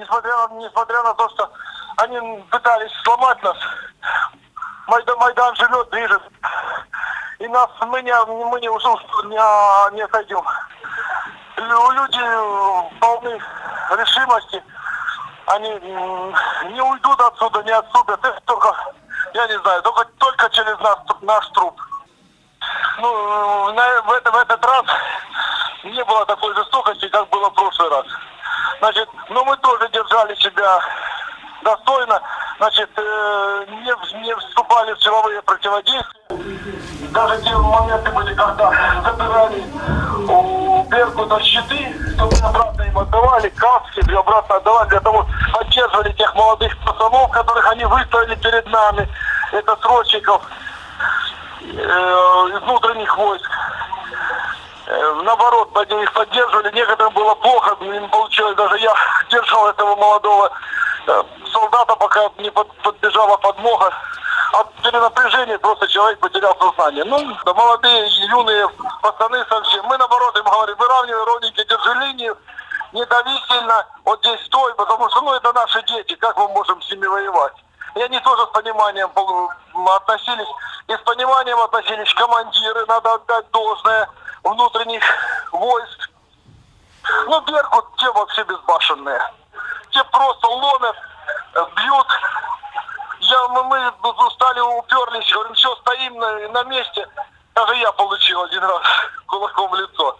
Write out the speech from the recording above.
несмотря несмотря на то, что они пытались сломать нас, Майдан, Майдан живет, движет. И нас, мы не, мы не, ушел- не, не отойдем. Лю- Люди полны решимости. Они не уйдут отсюда, не. Это только, я не знаю, только, только через нас, наш труп. Ну, на- в, это- в этот раз не было такой жестокости, как было в прошлый раз. Значит, но мы себя достойно, значит, э, не, не вступали в силовые противодействия. Даже те моменты были, когда забирали у Беркута щиты, то мы обратно им отдавали, каски обратно отдавали для того, поддерживали тех молодых пацанов, которых они выставили перед нами, это срочников э, из внутренних войск. Э, Наоборот, их поддерживали, некоторым было плохо, не получилось, даже я этого молодого э, солдата, пока не под- подбежала подмога. От перенапряжения просто человек потерял сознание. Ну, да, молодые, юные пацаны совсем. Мы, наоборот, им говорим, выравнивай ровненько, держи линию, не дави сильно, вот здесь стой, потому что, ну, это наши дети, как мы можем с ними воевать? И они тоже с пониманием относились, и с пониманием относились командиры, надо отдать должное внутренних войск. Ну, Беркут, те вообще безбашенные. Те просто ломят, э, бьют. Я, мы, мы устали, уперлись, говорим, все, стоим на, на месте. Даже я получил один раз кулаком в лицо.